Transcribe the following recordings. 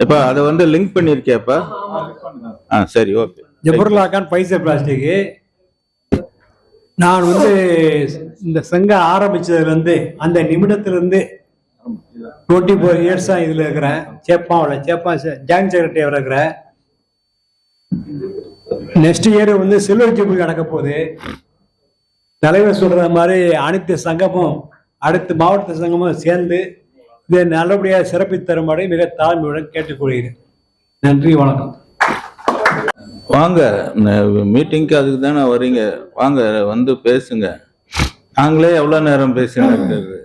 இப்ப அதை வந்து லிங்க் பண்ணிருக்கியாப்பா ஆ சரி ஓகே ஜபர்லா கான் பைசர் பிளாஸ்டிக் நான் வந்து இந்த சங்கம் ஆரம்பிச்சதுலேருந்து அந்த நிமிடத்துலேருந்து டுவெண்ட்டி ஃபோர் இயர்ஸாக இதில் இருக்கிறேன். சேப்பாவில் சேப்பா ஜாயின்ட் செக்ரட்டரியாக இருக்கிறேன். நெக்ஸ்ட் இயர் வந்து சில்வர் ஜூபிள் நடக்க போகுது. தலைவர் சொல்கிற மாதிரி அனைத்து சங்கமும் அடுத்த மாவட்ட சங்கமும் சேர்ந்து இதை நல்லபடியாக சிறப்பித்து தரும்படி மிக தாழ்மையுடன் கேட்டுக்கொள்கிறேன். நன்றி வணக்கம். வாங்க மீட்டிங்க்கு அதுக்கு தானே வரீங்க. வாங்க வந்து பேசுங்க. நாங்களே எவ்வளோ நேரம் பேசினது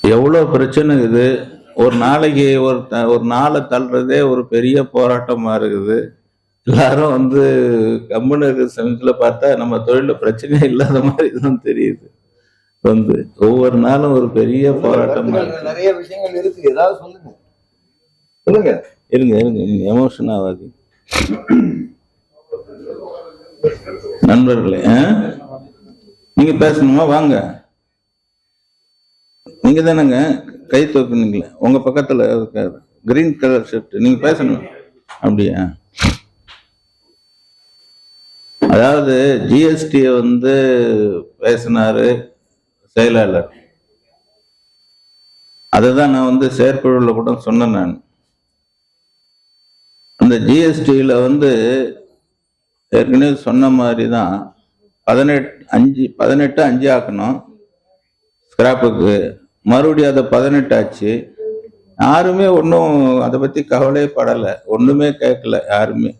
எவ்வளோ பிரச்சனை இது ஒரு நாளைக்கு ஒரு த- ஒரு நாளை தள்ளுறதே ஒரு பெரிய போராட்டமாக இருக்குது. எல்லாரும் வந்து கம்முன்னு இருக்கிற சமயத்தில் பார்த்தா நம்ம தொழிலில் பிரச்சனையே இல்லாத மாதிரி தான் தெரியுது. வந்து ஒவ்வொரு நாளும் ஒரு பெரிய போராட்டமா நிறைய விஷயங்கள் இருக்கு. ஏதாவது சொல்லுங்க. சொல்லுங்க. இருங்க இருங்க. எமோஷன் ஆகாது நண்பர்களே? நீங்க பேசணுமா? வாங்க. நீங்க தானேங்க? கை தூக்குனீங்களே உங்க பக்கத்துல இருக்காரு. கிரீன் கலர் ஷர்ட் நீங்க பேசணும். அப்படியா? அதாவது ஜிஎஸ்டி வந்து பேசினாரு. செயலாளர். அதுதான் நான் வந்து செயற்குழுவில் கூட சொன்னேன் நான். அந்த ஜிஎஸ்டியில் வந்து ஏற்கனவே சொன்ன மாதிரி தான் பதினெட்டு அஞ்சு பதினெட்டு அஞ்சு ஆக்கணும். ஸ்கிராப்புக்கு மறுபடியும் அதை பதினெட்டு ஆச்சு. யாருமே ஒன்றும் அதை பற்றி கவலையே படலை. ஒன்றுமே கேட்கல யாருமே.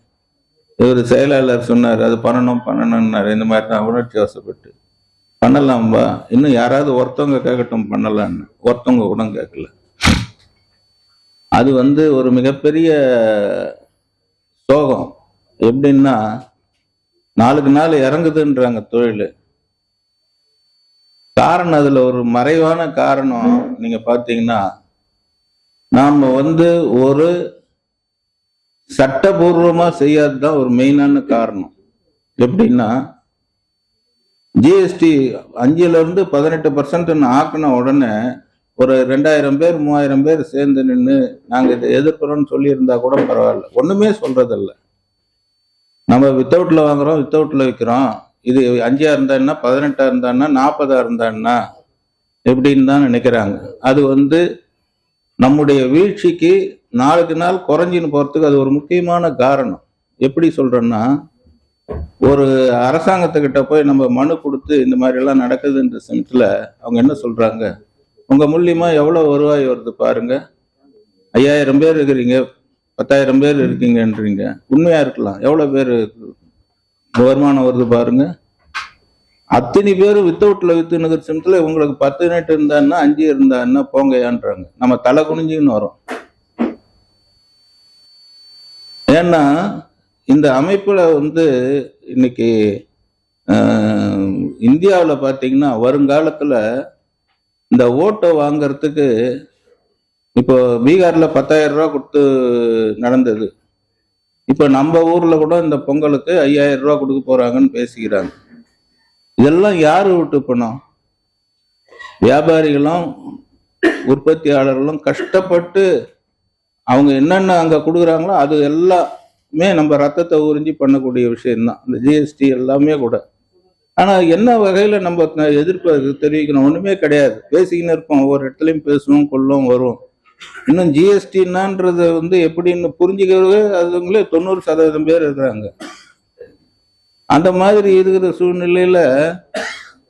இவர் செயலாளர் சொன்னார் அது பண்ணணும் பண்ணணும்னாரு. இந்த மாதிரி தான் உணர்ச்சி வசப்பட்டு. பண்ணலாம்பா. இன்னும் யாராவது ஒருத்தவங்க கேட்கட்டும் பண்ணலான்னு. ஒருத்தவங்க கூட கேட்கல அது வந்து ஒரு மிகப்பெரிய சோகம். எப்படின்னா நாளுக்கு நாள் இறங்குதுன்றாங்க தொழில். காரணம் அதுல ஒரு மறைவான காரணம் நீங்க பாத்தீங்கன்னா நாம வந்து ஒரு சட்டபூர்வமா செய்யாததுதான் ஒரு மெயினான காரணம். எப்படின்னா ஜிஎஸ்டி அஞ்சுலேருந்து பதினெட்டு பர்சன்ட்னு ஆக்கின உடனே ஒரு ரெண்டாயிரம் பேர் மூவாயிரம் பேர் சேர்ந்து நின்று நாங்கள் இதை எதிர்க்கிறோம்னு சொல்லியிருந்தா கூட பரவாயில்ல. ஒன்றுமே சொல்கிறதில்ல நம்ம வித்தவுட்டில் வாங்குறோம் வித்தவுட்டில் விற்கிறோம் இது அஞ்சா இருந்தான்னா பதினெட்டா இருந்தான்னா நாற்பதா இருந்தான்னா எப்படின்னு தான் நினைக்கிறாங்க. அது வந்து நம்முடைய வீழ்ச்சிக்கு நாளுக்கு நாள் குறைஞ்சின்னு போகிறதுக்கு அது ஒரு முக்கியமான காரணம். எப்படி சொல்கிறேன்னா ஒரு அரசாங்கத்துக்கிட்ட போய் நம்ம மனு கொடுத்து இந்த மாதிரி எல்லாம் நடக்குதுன்ற சமயத்தில் அவங்க என்ன சொல்றாங்க? உங்க மூலியமா எவ்வளோ வருவாய் வருது பாருங்க. ஐயாயிரம் பேர் இருக்கிறீங்க பத்தாயிரம் பேர் இருக்கீங்கன்றீங்க. உண்மையா இருக்கலாம். எவ்வளவு பேர் வருமானம் வருது பாருங்க. அத்தனை பேர் வித்தவுட்டில் வித்துனுக்கிற சமயத்தில் உங்களுக்கு பத்து நெட் இருந்தான்னா அஞ்சு இருந்தான்னா போங்கயான்றாங்க. நம்ம தலை குனிஞ்சுன்னு வரோம். ஏன்னா இந்த அமைப்பில் வந்து இன்னைக்கு இந்தியாவில் பார்த்தீங்கன்னா வருங்காலத்தில் இந்த ஓட்டை வாங்குறதுக்கு இப்போ பீகாரில் பத்தாயிரம் ரூபா கொடுத்து நடந்தது. இப்போ நம்ம ஊரில் கூட இந்த பொங்கலுக்கு ஐயாயிரம் ரூபா கொடுக்க போகிறாங்கன்னு பேசிக்கிறாங்க. இதெல்லாம் யார் விட்டு பணம்? வியாபாரிகளும் உற்பத்தியாளர்களும் கஷ்டப்பட்டு அவங்க என்னென்ன அங்கே கொடுக்குறாங்களோ அது எல்லாம் நம்ம ரத்தத்தை உறிஞ்சி பண்ணக்கூடிய விஷயம்தான். இந்த ஜிஎஸ்டி எல்லாமே கூட. ஆனால் என்ன வகையில் நம்ம எதிர்ப்பு தெரிவிக்கணும்? ஒன்றுமே கிடையாது. பேசிக்கின்னு இருப்போம். ஒவ்வொரு இடத்துலையும் பேசுவோம் கொள்ளும் வரும் இன்னும் ஜிஎஸ்டின்னான்றத வந்து எப்படின்னு புரிஞ்சுக்கிறது அதுங்களே தொண்ணூறு சதவீதம் பேர் இருக்கிறாங்க. அந்த மாதிரி இருக்கிற சூழ்நிலையில்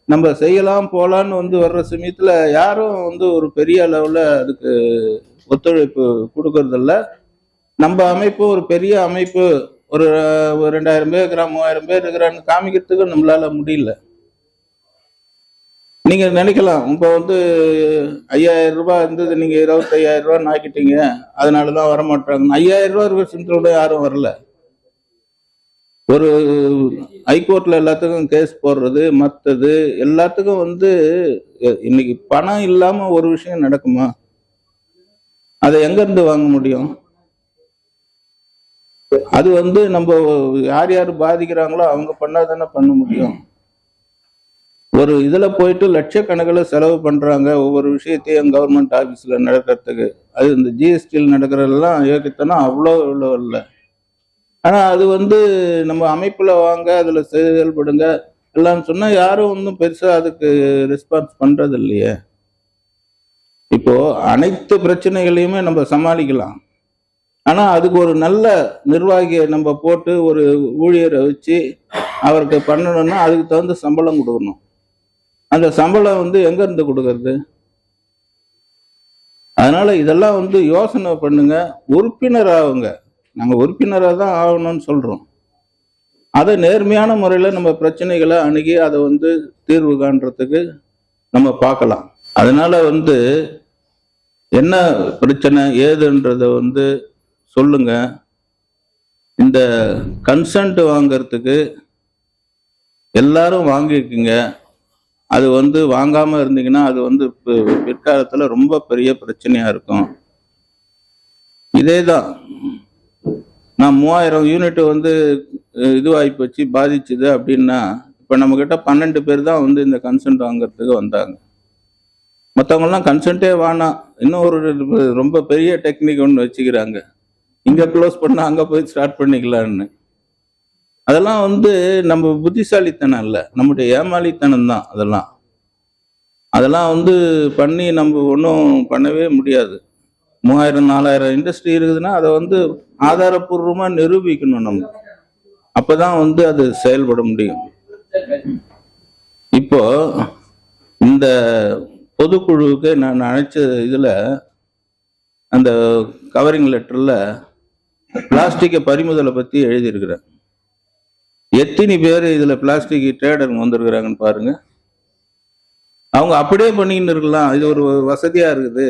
நம்ம செய்யலாம் போகலான்னு வந்து வர்ற சமயத்தில் யாரும் வந்து ஒரு பெரிய அளவில் அதுக்கு ஒத்துழைப்பு கொடுக்கறதில்ல. நம்ம அமைப்பு ஒரு பெரிய அமைப்பு. ஒரு ஒரு ரெண்டாயிரம் பேர் இருக்கிறா மூவாயிரம் பேர் இருக்கிறான்னு காமிக்கிறதுக்கு நம்மளால முடியல. நீங்க நினைக்கலாம் இப்போ வந்து ஐயாயிரம் ரூபாய் இருந்தது நீங்க இருபத்தையாயிரம் ரூபாய் ஆக்கிட்டீங்க அதனாலதான் வர மாட்டாங்க ஐயாயிரம் ரூபாய் இருக்கிற சிந்தரோட யாரும் வரல. ஒரு ஹைகோர்ட்ல எல்லாத்துக்கும் கேஸ் போடுறது மத்தது எல்லாத்துக்கும் வந்து இன்னைக்கு பணம் இல்லாம ஒரு விஷயம் நடக்குமா? அதை எங்க இருந்து வாங்க முடியும்? அது வந்து நம்ம யார் யார் பாதிக்கிறாங்களோ அவங்க பண்ணாதானே பண்ண முடியும். ஒரு இதில் போயிட்டு லட்சக்கணக்கில் செலவு பண்ணுறாங்க ஒவ்வொரு விஷயத்தையும் கவர்மெண்ட் ஆஃபீஸில் நடக்கிறதுக்கு. அது இந்த ஜிஎஸ்டியில் நடக்கிறதெல்லாம் யோகித்தனா அவ்வளோ இவ்வளோ இல்லை. ஆனால் அது வந்து நம்ம அமைப்பில் வாங்க அதில் செயல்படுங்க எல்லாம் சொன்னால் யாரும் ஒன்றும் பெருசாக அதுக்கு ரெஸ்பான்ஸ் பண்ணுறது இல்லையே இப்போது அனைத்து பிரச்சனைகளையுமே நம்ம சமாளிக்கலாம். ஆனால் அதுக்கு ஒரு நல்ல நிர்வாகியை நம்ம போட்டு ஒரு ஊழியரை வச்சு அவருக்கு பண்ணணும்னா அதுக்கு தகுந்த சம்பளம் கொடுக்கணும். அந்த சம்பளம் வந்து எங்கேருந்து கொடுக்கறது? அதனால் இதெல்லாம் வந்து யோசனை பண்ணுங்க. உறுப்பினர் ஆகுங்க. நாங்கள் உறுப்பினராக தான் ஆகணும்னு சொல்கிறோம் அதை நேர்மையான முறையில் நம்ம பிரச்சனைகளை அணுகி அதை வந்து தீர்வு காண்றதுக்கு நம்ம பார்க்கலாம். அதனால் வந்து என்ன பிரச்சனை ஏதுன்றத வந்து சொல்லுங்க. இந்த கன்சன்ட் வாங்கறதுக்கு எல்லாரும் வாங்கிக்குங்க அது வந்து வாங்காம இருந்தீங்கன்னா அது வந்து பி- பிற்காலத்துல ரொம்ப பெரிய பிரச்சனையா இருக்கும். இதே தான் நான் மூவாயிரம் யூனிட் வந்து இதுவாகி போச்சு பாதிச்சுது அப்படின்னா இப்போ நம்மக்கிட்ட பன்னெண்டு பேர் தான் வந்து இந்த கன்சன்ட் வாங்குறதுக்கு வந்தாங்க. மற்றவங்கலாம் கன்சென்ட்டே வேணாம். இன்னும் ஒரு ரொம்ப பெரிய டெக்னிக் ஒன்று வச்சுக்கிறாங்க. இங்கே க்ளோஸ் பண்ணால் அங்கே போய் ஸ்டார்ட் பண்ணிக்கலாம்னு. அதெல்லாம் வந்து நம்ம புத்திசாலித்தனம் இல்லை. நம்முடைய ஏமாளித்தனம் தான் அதெல்லாம். அதெல்லாம் வந்து பண்ணி நம்ம ஒன்றும் பண்ணவே முடியாது. மூவாயிரம் நாலாயிரம் இண்டஸ்ட்ரி இருக்குதுன்னா அதை வந்து ஆதாரப்பூர்வமாக நிரூபிக்கணும் நம்ம. அப்போதான் வந்து அது செயல்பட முடியும். இப்போ இந்த பொதுக்குழுவுக்கு நான் அழைச்ச இதில் அந்த கவரிங் லெட்டரில் பிளாஸ்டிக்கை பறிமுதலை பற்றி எழுதியிருக்கிறார். எத்தனை பேர் இதில் பிளாஸ்டிக் ட்ரேடர் வந்திருக்கிறாங்கன்னு பாருங்க. அவங்க அப்படியே பண்ணிக்கிட்டு இருக்கலாம். இது ஒரு வசதியாக இருக்குது.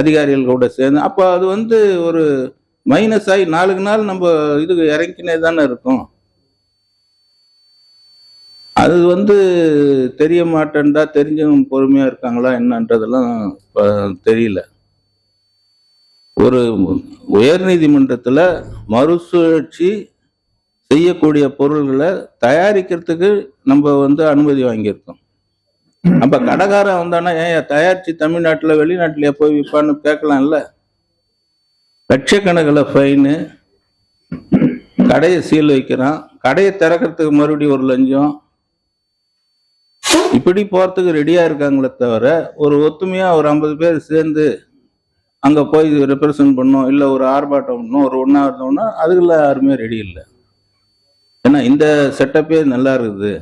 அதிகாரிகள் கூட சேர்ந்து. அப்போ அது வந்து ஒரு மைனஸ் ஆகி நாளுக்கு நாள் நம்ம இது இறங்கினே தானே இருக்கும். அது வந்து தெரிய மாட்டேன்டா தெரிஞ்சவங்க பொறுமையாக இருக்காங்களா என்னன்றதெல்லாம் தெரியல. ஒரு உயர்நீதிமன்றத்தில் மறுசுழற்சி செய்யக்கூடிய பொருள்களை தயாரிக்கிறதுக்கு நம்ம வந்து அனுமதி வாங்கியிருக்கோம். அப்ப கடைக்காரன் வந்தானா ஏன் தயாரிச்சு தமிழ்நாட்டில் வெளிநாட்டிலேயே போய் விற்பான்னு கேட்கலாம்ல? லட்சக்கணக்கில் ஃபைனு கடையை சீல் வைக்கிறான். கடையை திறக்கிறதுக்கு மறுபடியும் ஒரு லஞ்சம். இப்படி போறதுக்கு ரெடியா இருக்காங்களே தவிர ஒரு ஒத்துமையா ஒரு ஐம்பது பேர் சேர்ந்து அங்கே போய் ரெப்ரசன்ட் பண்ணோம் இல்லை ஒரு ஆர்ப்பாட்டம் பண்ணோம் ஒரு ஒன்றா இருந்தோம்னா அதுக்குள்ள யாருமே ரெடி இல்லை. ஏன்னா இந்த செட்டப்பே நல்லா இருக்குது.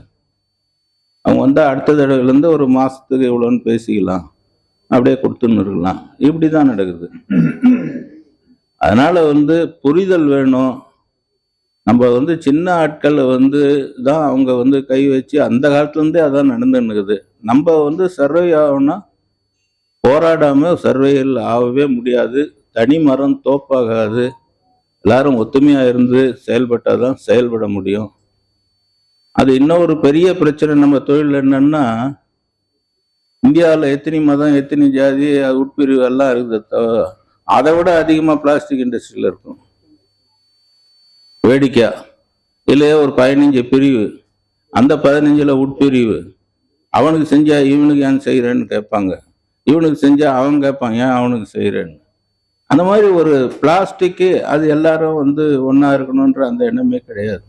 அவங்க வந்து அடுத்த தடவைலேருந்து ஒரு மாதத்துக்கு இவ்வளோன்னு பேசிக்கலாம். அப்படியே கொடுத்துன்னு இருக்கலாம். இப்படி தான் நடக்குது. அதனால் வந்து புரிதல் வேணும். நம்ம வந்து சின்ன ஆட்கள் வந்து தான் அவங்க வந்து கை வச்சு அந்த காலத்துலேருந்தே அதான் நடந்துன்னு இருக்குது நம்ம வந்து சர்வை ஆகணும்னா போராடாமல் சர்வைகள் ஆகவே முடியாது. தனி மரம் தோப்பாகாது. எல்லாரும் ஒத்துமையாக இருந்து செயல்பட்டால் தான் செயல்பட முடியும். அது இன்னொரு பெரிய பிரச்சனை நம்ம தொழில் என்னன்னா இந்தியாவில் எத்தனை மதம் எத்தனை ஜாதி அது உட்பிரிவு எல்லாம் இருக்குது. அதை விட அதிகமாக பிளாஸ்டிக் இண்டஸ்ட்ரியில் இருக்கும். வேடிக்கை. இல்லையே ஒரு பதினஞ்சு பிரிவு. அந்த பதினஞ்சில் உட்பிரிவு. அவனுக்கு செஞ்சா இவனுக்கு ஏன் செய்கிறேன்னு கேட்பாங்க. இவனுக்கு செஞ்சால் அவன் கேட்பான் ஏன் அவனுக்கு செய்கிறேன்னு அந்த மாதிரி ஒரு பிளாஸ்டிக்கு அது எல்லாரும் வந்து ஒன்றா இருக்கணுன்ற அந்த எண்ணமே கிடையாது.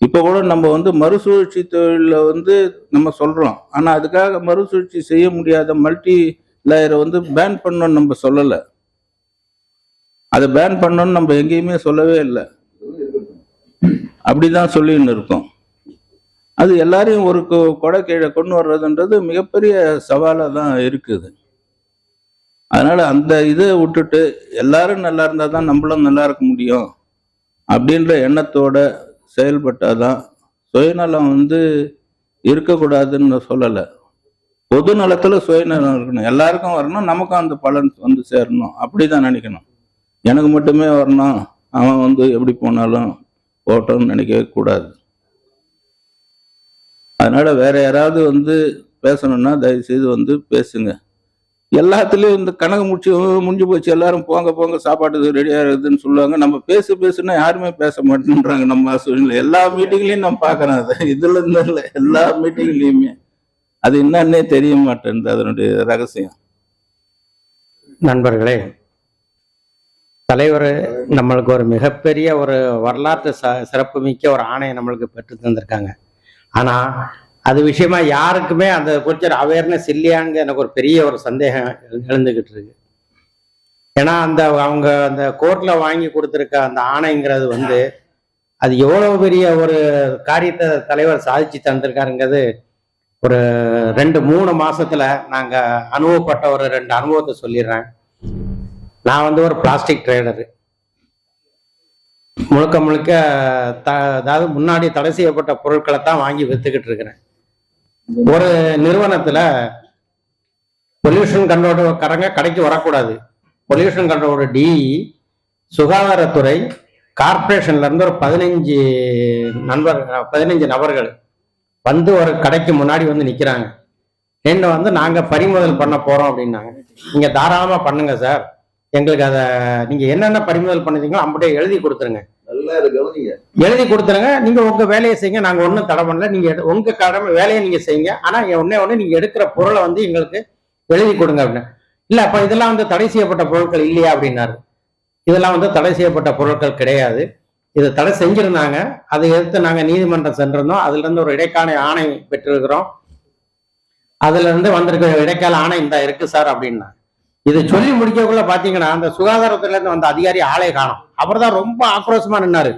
இப்போ கூட நம்ம வந்து மறுசுழற்சி தொழிலில் வந்து நம்ம சொல்கிறோம் ஆனால் அதுக்காக மறுசுழற்சி செய்ய முடியாத மல்டி லேயரை வந்து பேன் பண்ணோன்னு நம்ம சொல்லலை. அதை பேன் பண்ணணும்னு நம்ம எங்கேயுமே சொல்லவே இல்லை. அப்படிதான் சொல்லின்னு இருக்கோம். அது எல்லாரையும் ஒரு கொடை கீழே கொண்டு வர்றதுன்றது மிகப்பெரிய சவாலாக தான் இருக்குது. அதனால அந்த இதை விட்டுட்டு எல்லாரும் நல்லா இருந்தால் தான் நம்மளும் நல்லா இருக்க முடியும் அப்படின்ற எண்ணத்தோட செயல்பட்டாதான் சுயநலம் வந்து இருக்கக்கூடாதுன்னு நான் சொல்லலை. பொது நலத்தில் சுயநலம் இருக்கணும். எல்லாருக்கும் வரணும் நமக்கும் அந்த பலன் வந்து சேரணும். அப்படி தான் நினைக்கணும். எனக்கு மட்டுமே வரணும். அவன் வந்து எப்படி போனாலும் போட்டோம்னு நினைக்கவே கூடாது. அதனால் வேற யாராவது வந்து பேசணும்னா தயவு செய்து வந்து பேசுங்க. எல்லாத்துலேயும் இந்த கணக்கு முடிச்சு முடிஞ்சு போச்சு. எல்லாரும் போங்க போங்க சாப்பாட்டுக்கு ரெடியாக இருக்குதுன்னு சொல்லுவாங்க. நம்ம பேசு பேசுனா யாருமே பேச மாட்டேன்றாங்க நம்ம சூழ்நிலை எல்லா மீட்டிங்லையும் நான் பார்க்குறேன் அதை. இதில் இருந்து எல்லா மீட்டிங்லேயுமே அது என்னன்னே தெரிய மாட்டேன் அதனுடைய ரகசியம். நண்பர்களே தலைவர் நம்மளுக்கு ஒரு மிகப்பெரிய ஒரு வரலாற்று ச சிறப்புமிக்க ஒரு ஆணையை நம்மளுக்கு பெற்று தந்திருக்காங்க. ஆனா அது விஷயமா யாருக்குமே அந்த குறித்த அவேர்னஸ் இல்லையாங்க எனக்கு ஒரு பெரிய ஒரு சந்தேகம் எழுந்துக்கிட்டு எழுந்துகிட்டு இருக்கு ஏன்னா அந்த அவங்க அந்த கோர்ட்ல வாங்கி கொடுத்துருக்க அந்த ஆணைங்கிறது வந்து அது எவ்வளவு பெரிய ஒரு காரியத்தை தலைவர் சாதிச்சு தந்திருக்காருங்கிறது ஒரு ரெண்டு மூணு மாசத்துல நாங்க அனுபவப்பட்ட ஒரு ரெண்டு அனுபவத்தை சொல்லிடுறேன். நான் வந்து ஒரு பிளாஸ்டிக் ட்ரேடரு முழுக்க முழுக்க த அதாவது முன்னாடி தடை செய்யப்பட்ட பொருட்களை தான் வாங்கி வித்துக்கிட்டு இருக்கிறேன். ஒரு நிறுவனத்துல பொல்யூஷன் கண்ட்ரோலுக்காரங்க கடைக்கு வரக்கூடாது. பொல்யூஷன் கண்ட்ரோலோட டிஇ சுகாதாரத்துறை கார்பரேஷன்ல இருந்து ஒரு பதினஞ்சு நண்பர் பதினஞ்சு நபர்கள் வந்து ஒரு கடைக்கு முன்னாடி வந்து நிக்கிறாங்க. என்ன வந்து நாங்க பறிமுதல் பண்ண போறோம் அப்படின்னாங்க. நீங்க தாராளமா பண்ணுங்க சார். எங்களுக்கு அதை நீங்க என்னென்ன பறிமுதல் பண்ணுறீங்களோ அப்படியே எழுதி கொடுத்துருங்க. எழுதி கொடுத்துருங்க. நீங்க உங்க வேலையை செய்யுங்க. நாங்க ஒன்றும் தடை பண்ணல. நீங்க உங்க கடமை வேலையை நீங்க செய்யுங்க. ஆனா ஒன்னே ஒண்ணு நீங்க எடுக்கிற பொருளை வந்து எங்களுக்கு எழுதி கொடுங்க அப்படின்னு. இல்ல அப்ப இதெல்லாம் வந்து தடை செய்யப்பட்ட பொருட்கள் இல்லையா அப்படின்னாரு. இதெல்லாம் வந்து தடை செய்யப்பட்ட பொருட்கள் கிடையாது. இதை தடை செஞ்சிருந்தாங்க. அதை எதிர்த்து நாங்க நீதிமன்றம் சென்றிருந்தோம். அதுல இருந்து ஒரு இடைக்கால ஆணை பெற்றிருக்கிறோம். அதுல இருந்து வந்திருக்கிற இடைக்கால ஆணை இந்த இருக்கு சார் அப்படின்னா இதை சொல்லி முடிக்கக்குள்ள பாத்தீங்கன்னா அந்த சுகாதாரத்துல இருந்து வந்த அதிகாரி ஆளே காணும். அவர் தான் ரொம்ப ஆக்ரோஷமா நின்னாரு.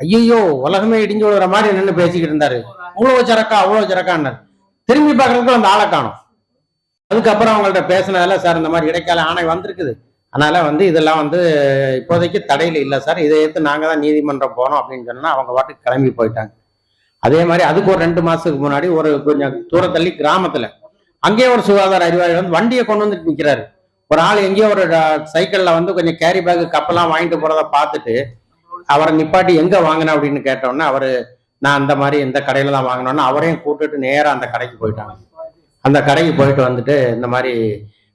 ஐயோ உலகமே இடிஞ்சு விழுற மாதிரி நின்று பேசிக்கிட்டு இருந்தாரு. அவ்வளவு சரக்கா அவ்வளவு சரக்கான்னாரு திரும்பி பார்க்கறதுக்கு அந்த ஆளை காணும். அதுக்கப்புறம் அவங்கள்ட்ட பேசினதால சார் இந்த மாதிரி இடைக்கால ஆணை வந்திருக்குது. அதனால வந்து இதெல்லாம் வந்து இப்போதைக்கு தடையில இல்லை சார். இதை எடுத்து நாங்க தான் நீதிமன்றம் போனோம் அப்படின்னு சொன்னா அவங்க பாட்டுக்கு கிளம்பி போயிட்டாங்க. அதே மாதிரி அதுக்கு ஒரு ரெண்டு மாசத்துக்கு முன்னாடி ஒரு கொஞ்சம் தூரத்தள்ளி கிராமத்துல அங்கேயே ஒரு சுகாதார அறிவாளி வந்து வண்டியை கொண்டு வந்துட்டு நிக்கிறாரு. ஒரு ஆள் எங்கேயோ ஒரு சைக்கிள்ல வந்து கொஞ்சம் கேரி பேக்கு கப்பெல்லாம் வாங்கிட்டு போறத பார்த்துட்டு அவரை நிப்பாட்டி எங்க வாங்கினேன் அப்படின்னு கேட்டோன்னே அவர் நான் அந்த மாதிரி இந்த கடையில தான் வாங்கினோன்னு அவரையும் கூட்டிட்டு நேரா அந்த கடைக்கு போயிட்டாங்க. அந்த கடைக்கு போயிட்டு வந்துட்டு இந்த மாதிரி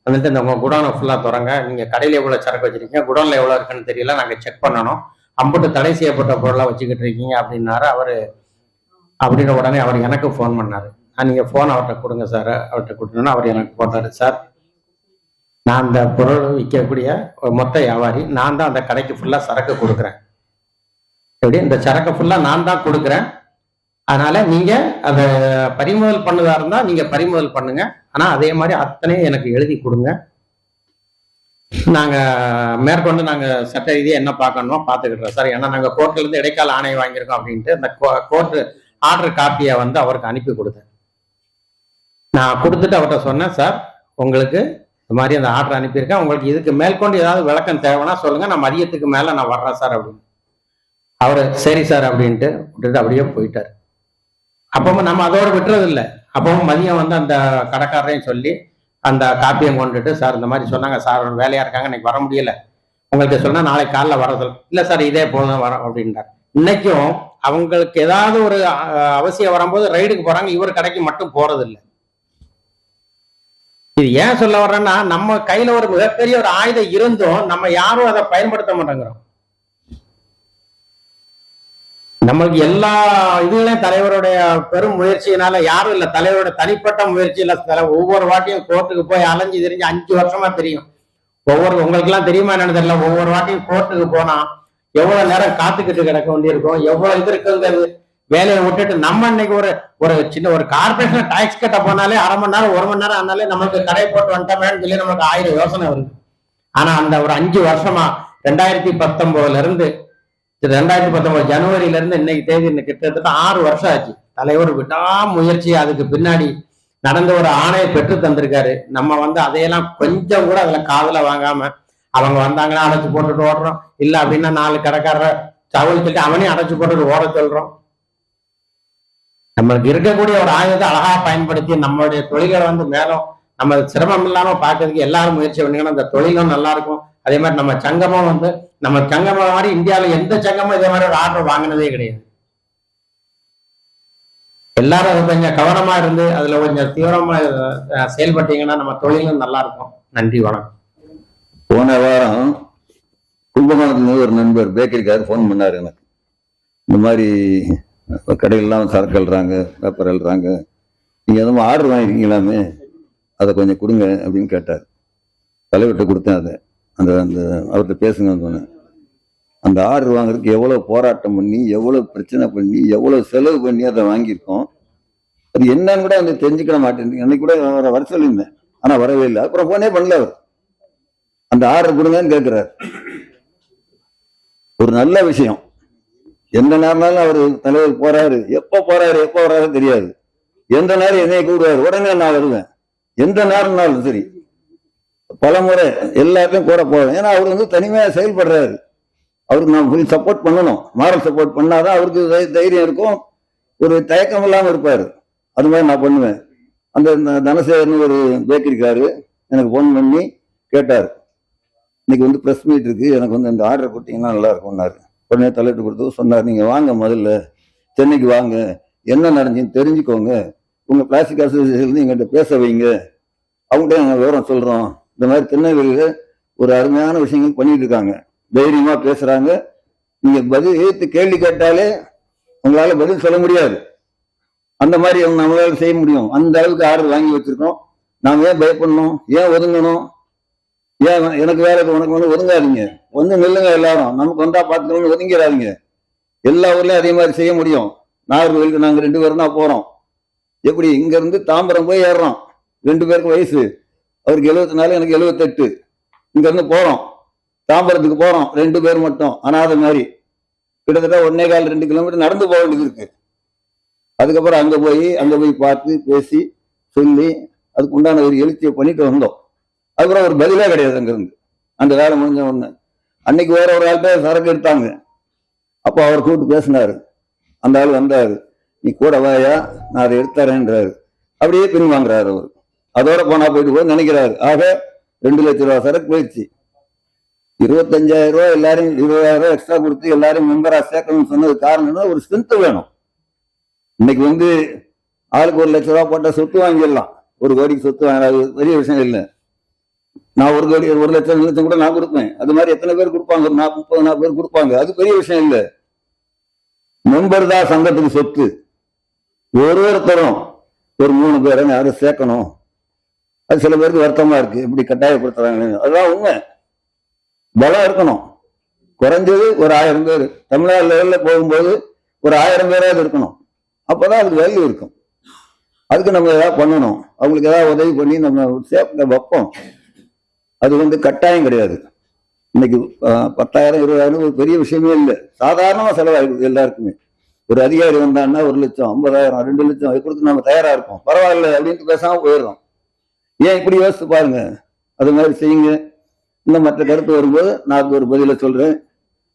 வந்துட்டு இந்த உங்க குடோனை ஃபுல்லா திறங்க. நீங்க கடையில எவ்வளவு சரக்கு வச்சிருக்கீங்க? குடோன்ல எவ்வளவு இருக்குன்னு தெரியல. நாங்க செக் பண்ணணும். அம்புட்டு தடை செய்யப்பட்ட பொருளா வச்சுக்கிட்டு இருக்கீங்க அப்படின்னாரு. அவர் அப்படின்ற உடனே அவர் எனக்கு ஃபோன் பண்ணாரு. "ஆ, நீங்க ஃபோன் அவர்கிட்ட கொடுங்க சார் அவர்கிட்ட கொடுத்தோன்னா அவர் எனக்கு போட்டாரு சார் நான் அந்த பொருள் விற்கக்கூடிய ஒரு மொத்த வியாபாரி நான் தான் அந்த கடைக்கு ஃபுல்லாக சரக்கு கொடுக்குறேன். எப்படி? இந்த சரக்கு ஃபுல்லாக நான் தான் கொடுக்குறேன். அதனால நீங்கள் அதை பறிமுதல் பண்ணதா இருந்தால் நீங்கள் பறிமுதல் பண்ணுங்க. ஆனால் அதே மாதிரி அத்தனையும் எனக்கு எழுதி கொடுங்க. நாங்கள் மேற்கொண்டு நாங்கள் சட்ட ரீதியாக என்ன பார்க்கணுமோ பார்த்துக்கிட்டோம் சார் ஏன்னா நாங்கள் கோர்ட்லேருந்து இடைக்கால ஆணை வாங்கியிருக்கோம் அப்படின்ட்டு அந்த கோர்ட்டு ஆர்டர் காப்பியை வந்து அவருக்கு அனுப்பி கொடுத்தேன். நான் கொடுத்துட்டு அவர்கிட்ட சொன்னேன் சார் உங்களுக்கு இந்த மாதிரி அந்த ஆர்டர் அனுப்பியிருக்கேன். உங்களுக்கு இதுக்கு மேற்கொண்டு ஏதாவது விளக்கம் தேவைன்னா சொல்லுங்க. நான் மதியத்துக்கு மேல நான் வர்றேன் சார் அப்படின்னு. அவரு சரி சார் அப்படின்ட்டு விட்டுட்டு அப்படியே போயிட்டார். அப்பவும் நம்ம அதோட விட்டுறது இல்லை அப்பவும் மதியம் வந்து அந்த கடைக்காரரையும் சொல்லி அந்த காப்பியம் கொண்டுட்டு சார் இந்த மாதிரி சொன்னாங்க. சார் வேலையாக வேலையா இருக்காங்க. இன்னைக்கு வர முடியல. உங்களுக்கு சொன்னா நாளைக்கு காலைல வர சொல் இல்ல சார் இதே போதும் வரோம் அப்படின்றார் இன்னைக்கும் அவங்களுக்கு ஏதாவது ஒரு அவசியம் வரும்போது ரைடுக்கு போறாங்க. இவர் கடைக்கு மட்டும் போறது இது ஏன் சொல்ல வர்றேன்னா நம்ம கையில ஒரு மிகப்பெரிய ஒரு ஆயுதம் இருந்தும் நம்ம யாரும் அதை பயன்படுத்த மாட்டேங்கிறோம். நம்மளுக்கு எல்லா இதுலயும் தலைவருடைய பெரும் முயற்சியினால யாரும் இல்ல தலைவரோட தனிப்பட்ட முயற்சி இல்ல ஒவ்வொரு வாட்டியும் கோர்ட்டுக்கு போய் அலைஞ்சு தெரிஞ்சு அஞ்சு வருஷமா தெரியும். ஒவ்வொரு உங்களுக்கு எல்லாம் தெரியுமா என்னன்னு தெரியல ஒவ்வொரு வாட்டியும் கோர்ட்டுக்கு போனா எவ்வளவு நேரம் காத்துக்கிட்டு கிடக்க வேண்டியிருக்கும் எவ்வளவு இது இருக்குங்கிறது. வேலையை விட்டுட்டு நம்ம இன்னைக்கு ஒரு ஒரு சின்ன ஒரு கார்பரேஷன் டாக்ஸ் கட்ட போனாலே அரை மணி நேரம் ஒரு மணி நேரம் ஆனாலே நம்மளுக்கு கடை போட்டு வந்துட்டோமேன்னு சொல்லி நமக்கு ஆயிரம் யோசனை வருது. ஆனா அந்த ஒரு அஞ்சு வருஷமா ரெண்டாயிரத்தி பத்தொன்பதுல இருந்து ரெண்டாயிரத்தி பத்தொன்பது ஜனவரியில இருந்து இன்னைக்கு தேதி இன்னைக்கு கிட்டத்தட்ட ஆறு வருஷம் ஆச்சு. தலைவர் விடாமுயற்சி அதுக்கு பின்னாடி நடந்த ஒரு ஆணையை பெற்று தந்திருக்காரு. நம்ம வந்து அதையெல்லாம் கொஞ்சம் கூட அதுல காதல வாங்காம அவங்க வந்தாங்கன்னா அடைச்சு போட்டுட்டு ஓடுறோம். இல்ல அப்படின்னா நாலு கடைக்காரரை தகவல் அவனையும் அடைச்சு போட்டுட்டு ஓட சொல்றோம். நம்மளுக்கு இருக்கக்கூடிய ஒரு ஆயுதத்தை அழகா பயன்படுத்தி நம்மளுடைய தொழில்களை வந்து மேலும் நம்ம சிரமம் இல்லாம பாக்குறதுக்கு எல்லாரும் முயற்சி பண்ணீங்கன்னா அந்த தொழிலும் நல்லா இருக்கும். அதே மாதிரி நம்ம சங்கமும் வந்து நம்ம சங்கமம் மாதிரி இந்தியாவில எந்த சங்கமும் இதே மாதிரி ஒரு ஆர்டர் வாங்கினதே கிடையாது. எல்லாரும் அது கொஞ்சம் கவனமா இருந்து அதுல கொஞ்சம் தீவிரமா செயல்பட்டீங்கன்னா நம்ம தொழிலும் நல்லா இருக்கும். நன்றி வணக்கம். போன வாரம் கும்பகோணத்துல ஒரு நண்பர் பேக்கரிக்காரர் ஃபோன் பண்ணாரு எனக்கு. இந்த மாதிரி கடையிலலாம் சரக்கு எழுறாங்க பேப்பர் எழுறாங்க நீங்கள் எதுவும் ஆர்டர் வாங்கிருக்கீங்களாமே? அதை கொஞ்சம் கொடுங்க அப்படின்னு கேட்டார். தலைவர்கிட்ட கொடுத்தேன் அதை. அந்த அந்த அவர்கிட்ட பேசுங்கன்னு சொன்னேன். அந்த ஆர்டர் வாங்குறதுக்கு எவ்வளோ போராட்டம் பண்ணி எவ்வளோ பிரச்சனை பண்ணி எவ்வளோ செலவு பண்ணி அதை வாங்கியிருக்கோம். அது என்னன்னு கூட அந்த தெரிஞ்சுக்கிட மாட்டேன். அன்னைக்கு கூட வர சொல்லியிருந்தேன். ஆனால் வரவே இல்லை. அப்புறம் ஃபோனே பண்ணல அவர். அந்த ஆர்டர் கொடுங்கன்னு கேட்குறாரு ஒரு நல்ல விஷயம். எந்த நேரம்னாலும் அவர் தலைவர் போறாரு. எப்போ போறாரு எப்போ வர்றாரு தெரியாது. எந்த நேரம் என்னைய கூடுவாரு உடனே நான் வருவேன். எந்த நேரம்னாலும் சரி. பல முறை எல்லாத்தையும் கூட போவேன். ஏன்னா அவர் வந்து தனிமையாக செயல்படுறாரு. அவருக்கு நான் ஃபுல் சப்போர்ட் பண்ணணும். மாரல் சப்போர்ட் பண்ணாதான் அவருக்கு தை- தைரியம் இருக்கும். ஒரு தயக்கம் இல்லாமல் இருப்பார். அது மாதிரி நான் பண்ணுவேன். அந்த தனசேகர்னு ஒரு பேக்கரிக்காரு எனக்கு ஃபோன் பண்ணி கேட்டார். இன்னைக்கு வந்து ப்ரெஸ் மீட் இருக்கு. எனக்கு வந்து இந்த ஆர்டர் கொடுத்தீங்கன்னா நல்லா இருக்கும்னாரு. உடனே தலையிட்டு கொடுத்து சொன்னார் நீங்கள் வாங்க முதல்ல சென்னைக்கு வாங்க. என்ன நடந்துச்சுன்னு தெரிஞ்சுக்கோங்க. உங்கள் பிளாஸ்டிக் அசோசியேஷன்லேருந்து எங்கிட்ட பேச வைங்க. அவங்ககிட்ட நாங்கள் விவரம் சொல்கிறோம் இந்த மாதிரி திருநெல்வேலியில் ஒரு அருமையான விஷயங்கள் பண்ணிட்டு இருக்காங்க. தைரியமாக பேசுகிறாங்க நீங்கள் பதில் ஏற்று கேள்வி கேட்டாலே உங்களால் பதில் சொல்ல முடியாது. அந்த மாதிரி அவங்க நம்மளால செய்ய முடியும். அந்த அளவுக்கு ஆர்டர் வாங்கி வச்சிருக்கோம். நாம் ஏன் பயப்படணும்? ஏன் ஒதுங்கணும்? ஏன் எனக்கு வேற உனக்கு வந்து ஒதுங்காதீங்க. வந்து நில்லுங்க எல்லாரும். நமக்கு வந்தா பார்த்துக்கணும்னு ஒதுங்கிறாதீங்க எல்லா ஊர்லயும் அதே மாதிரி செய்ய முடியும். நாகர்கோவிலுக்கு நாங்க ரெண்டு பேரும் தான் போறோம். எப்படி? இங்க இருந்து தாம்பரம் போய் ஏறுறோம். ரெண்டு பேருக்கு வயசு. அவருக்கு எழுபத்தி நாலு எனக்கு எழுபத்தெட்டு இங்க இருந்து போறோம். தாம்பரத்துக்கு போறோம். ரெண்டு பேர் மட்டும். அனாதை மாதிரி. கிட்டத்தட்ட ஒன்னே கால் ரெண்டு கிலோமீட்டர் நடந்து போக வேண்டியது இருக்கு. அதுக்கப்புறம் அங்க போய் அங்க போய் பார்த்து பேசி சொல்லி அதுக்கு உண்டான ஒரு எழுச்சியை பண்ணிட்டு வந்தோம். அதுக்கப்புறம் ஒரு பதிலே கிடையாது அங்கிருந்து. அந்த வேலை முடிஞ்ச உடனே. அன்னைக்கு வேற ஒரு ஆள்கிட்ட சரக்கு எடுத்தாங்க. அப்போ அவர் கூப்பிட்டு பேசினாரு. அந்த ஆள் வந்தாரு. நீ கூட வாயா? நான் அதை எடுத்தாரேன்றாரு அப்படியே பின் வாங்குறாரு அவர். அதோட போனா போயிட்டு போய் நினைக்கிறாரு. ஆக ரெண்டு லட்ச ரூபா சரக்கு போயிடுச்சு. இருபத்தஞ்சாயிரம் ரூபாய் எல்லாரும் இருபதாயிரம் ரூபாய் எக்ஸ்ட்ரா கொடுத்து எல்லாரும் மெம்பரா சேர்க்கணும்னு சொன்னது காரணம்னா ஒரு ஸ்ட்ரென்த் வேணும். இன்னைக்கு வந்து ஆளுக்கு ஒரு லட்ச ரூபா போட்டால் சொத்து வாங்கிடலாம். ஒரு கோடிக்கு சொத்து வாங்க அது பெரிய விஷயம் இல்லை. நான் ஒரு கோடி ஒரு லட்சம் லட்சம் கூட நான் கொடுப்பேன். அது மாதிரி எத்தனை பேர் கொடுப்பாங்க? ஒரு நாற்பது முப்பது நாற்பது பேர் கொடுப்பாங்க. அது பெரிய விஷயம் இல்லை. மெம்பர் தான் சங்கத்துக்கு சொத்து. ஒரு ஒருத்தரும் ஒரு மூணு பேரை யாரும் சேர்க்கணும். அது சில பேருக்கு வருத்தமா இருக்கு. இப்படி கட்டாயப்படுத்துறாங்க அதுதான் உண்மை. பலம் இருக்கணும். குறைஞ்சது ஒரு ஆயிரம் பேர். தமிழ்நாடு லெவலில் போகும்போது ஒரு ஆயிரம் பேராவது இருக்கணும். அப்போதான் அதுக்கு வேல்யூ இருக்கும். அதுக்கு நம்ம ஏதாவது பண்ணணும். அவங்களுக்கு ஏதாவது உதவி பண்ணி நம்ம சேஃப்ல வைப்போம். அது வந்து கட்டாயம் கிடையாது. இன்னைக்கு பத்தாயிரம் இருபதாயிரம் ஒரு பெரிய விஷயமே இல்லை. சாதாரணமாக செலவாயிடுது எல்லாருக்குமே. ஒரு அதிகாரி வந்தான்னா ஒரு லட்சம் ஐம்பதாயிரம் ரெண்டு லட்சம் அது கொடுத்து நம்ம தயாராக இருக்கோம் பரவாயில்ல அப்படின்ட்டு பேசாமல் போயிடுறோம். ஏன் இப்படி யோசித்து பாருங்க. அது மாதிரி செய்யுங்க. இன்னும் மற்ற கருத்து வரும்போது நான் ஒரு பதில சொல்றேன்.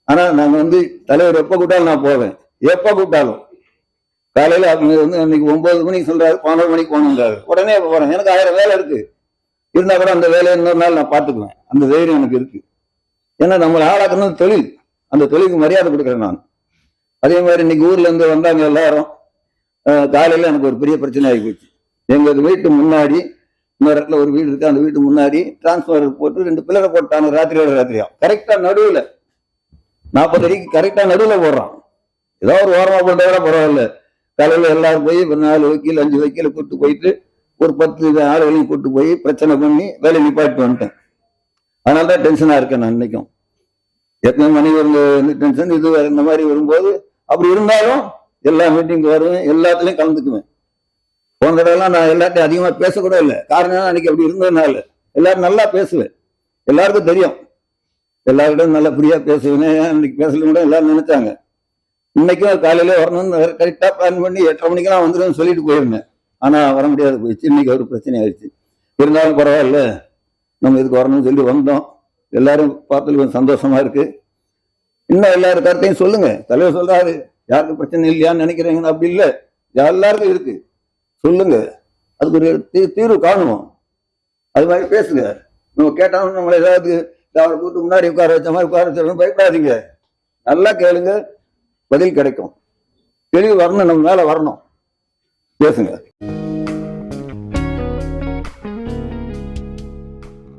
ஆனா நாங்க வந்து தலைவர் எப்ப கூட்டாலும் நான் போவேன். எப்ப கூட்டாலும் காலையில அவங்க வந்து அன்னைக்கு ஒன்பது மணிக்கு சொல்றாரு பன்னெண்டு மணிக்கு போகணுங்கிறாரு உடனே போறேன். எனக்கு ஆயிரம் வேலை இருக்கு. இருந்தா கூட அந்த வேலையை இன்னொரு நாள் நான் பார்த்துக்குவேன். அந்த தைரியம் எனக்கு இருக்கு. ஏன்னா நம்மளை ஆளாக்கணும் தொழில். அந்த தொழிலுக்கு மரியாதை கொடுக்குறேன் நான். அதே மாதிரி இன்னைக்கு ஊர்ல இருந்து வந்தாங்க எல்லாரும். காலையில எனக்கு ஒரு பெரிய பிரச்சனை ஆகி போச்சு. எங்களுக்கு வீட்டு முன்னாடி இன்னொரு இடத்துல ஒரு வீடு இருக்கு. அந்த வீட்டு முன்னாடி டிரான்ஸ்ஃபர் போட்டு ரெண்டு பில்லரை போட்டாங்க. ராத்திரியோட ராத்திரியா. கரெக்டா நடுவில். நாற்பது அடிக்கு கரெக்டா நடுவில் போடுறான். ஏதோ ஒரு ஓரமா போட்டா கூட பரவாயில்ல. காலையில எல்லாரும் போய் ஒரு நாலு வக்கீல் அஞ்சு வக்கீல கூட்டு போயிட்டு ஒரு பத்து ஆளுகளையும் கூட்டு போய் பிரச்சனை பண்ணி வேலை நிப்பாட்டு வந்துட்டேன். அதனால தான் டென்ஷனா இருக்கேன் நான் இன்னைக்கும். எத்தனை மணி வந்து டென்ஷன் இது வேற இந்த மாதிரி வரும்போது அப்படி இருந்தாலும் எல்லா மீட்டிங்க்கு வருவேன் எல்லாத்துலயும் கலந்துக்குவேன். போன தடவைலாம் நான் எல்லாத்தையும் அதிகமா பேசக்கூட இல்லை. காரணம் அன்னைக்கு அப்படி இருந்ததுனால எல்லாரும் நல்லா பேசுவேன். எல்லாருக்கும் தெரியும். எல்லாருக்கிட்டும் நல்லா ஃப்ரீயா பேசுவேன் அன்னைக்கு பேசல கூட எல்லாரும் நினைச்சாங்க. இன்னைக்கும் காலையில வரணும்னு கரெக்டா பிளான் பண்ணி எட்டரை மணிக்கெல்லாம் வந்துடும் சொல்லிட்டு போயிருந்தேன். ஆனால் வர முடியாது. போயிடுச்சு இன்னைக்கு ஒரு பிரச்சனை ஆயிடுச்சு. இருந்தாலும் பரவாயில்ல. நம்ம இதுக்கு வரணும்னு சொல்லி வந்தோம். எல்லாரும் பார்த்தது கொஞ்சம் சந்தோஷமா இருக்கு. இன்னும் எல்லாரும் கருத்தையும் சொல்லுங்க. தலைவர் சொல்றாரு யாருக்கும் பிரச்சனை இல்லையான்னு நினைக்கிறீங்கன்னு? அப்படி இல்லை. எல்லாருக்கும் இருக்கு. சொல்லுங்க. அதுக்கு ஒரு தீ- தீர்வு காணுவோம். அது மாதிரி பேசுங்க. நம்ம கேட்டாலும் நம்மளை ஏதாவது அவரை கூட்டு முன்னாடி உட்கார வச்ச மாதிரி உட்கார வச்சாலும் பயப்படாதீங்க. நல்லா கேளுங்க. பதில் கிடைக்கும். தெளிவு வரணும். நம்ம மேலே வரணும். பேசுங்க